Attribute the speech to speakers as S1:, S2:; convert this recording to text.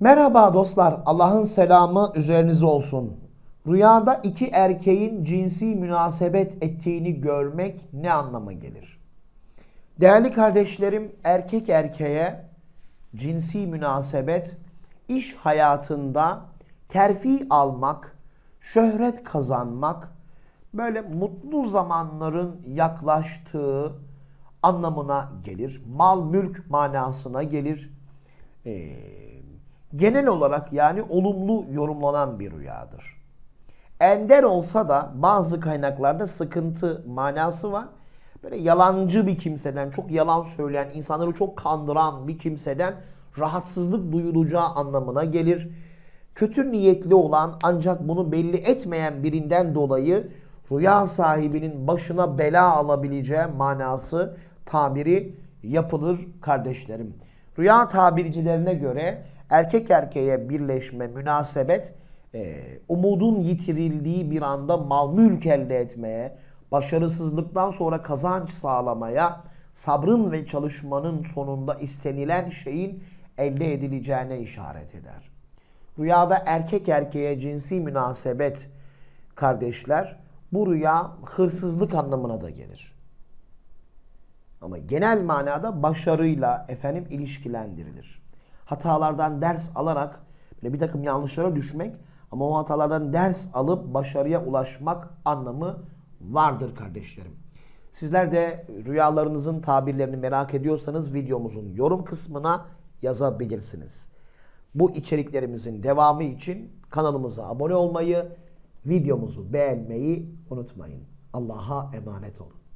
S1: Merhaba dostlar, Allah'ın selamı üzerinize olsun. Rüyada iki erkeğin cinsi münasebet ettiğini görmek ne anlama gelir? Değerli kardeşlerim, erkek erkeğe cinsi münasebet, iş hayatında terfi almak, şöhret kazanmak, böyle mutlu zamanların yaklaştığı anlamına gelir. Mal mülk manasına gelir. Ee, genel olarak yani olumlu yorumlanan bir rüyadır. Ender olsa da bazı kaynaklarda sıkıntı manası var. Böyle yalancı bir kimseden, çok yalan söyleyen, insanları çok kandıran bir kimseden rahatsızlık duyulacağı anlamına gelir. Kötü niyetli olan ancak bunu belli etmeyen birinden dolayı rüya sahibinin başına bela alabileceği manası tabiri yapılır kardeşlerim. Rüya tabircilerine göre erkek erkeğe birleşme, münasebet e, umudun yitirildiği bir anda mal mülk elde etmeye, başarısızlıktan sonra kazanç sağlamaya, sabrın ve çalışmanın sonunda istenilen şeyin elde edileceğine işaret eder. Rüyada erkek erkeğe cinsi münasebet kardeşler bu rüya hırsızlık anlamına da gelir. Ama genel manada başarıyla efendim ilişkilendirilir. Hatalardan ders alarak böyle bir takım yanlışlara düşmek ama o hatalardan ders alıp başarıya ulaşmak anlamı vardır kardeşlerim. Sizler de rüyalarınızın tabirlerini merak ediyorsanız videomuzun yorum kısmına yazabilirsiniz. Bu içeriklerimizin devamı için kanalımıza abone olmayı, videomuzu beğenmeyi unutmayın. Allah'a emanet olun.